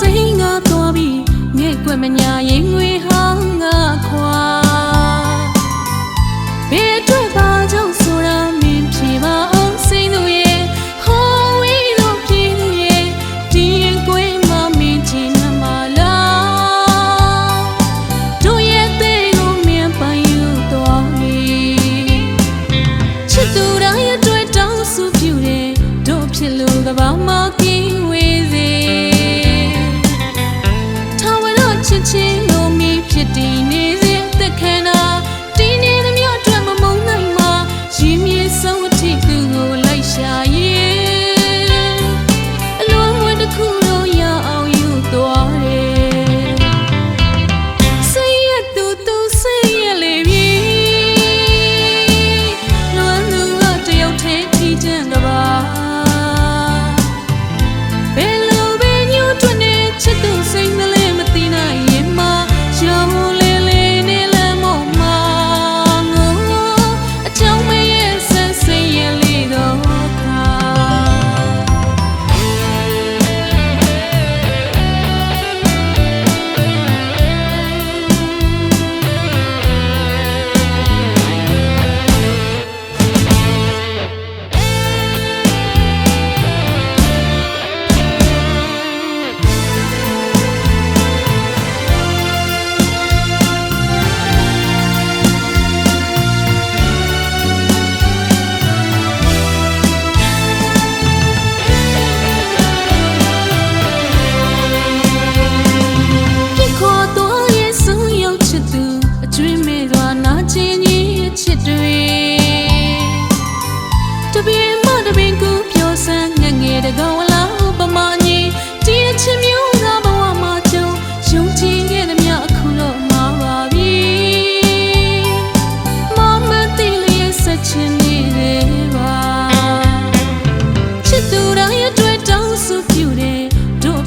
စိတ်ငါသွားပြီးငဲ့ွက်မညာရင်ငွေဟောင်းငါခွာဘေးအတွက်ပါကြောင့်ဆိုတာမင်းဖြေပါအောင်စိတ်တို့ရဲ့ဟောဝေးလို့ပြည်သူရဲ့ဒီရင်ကိုယ်မမင်းချင်မလားတို့ရဲ့တဲ့ကိုမင်းပိုင်ယူသွားပြီချစ်သူတိုင်းအတွက်တောင်းဆိုပြုတယ်တို့ဖြစ်လို့ကဘာမှ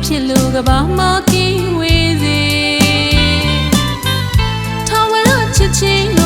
ချစ်လူကဘာမှကင်းဝေးစေထာဝရချစ်ချင်း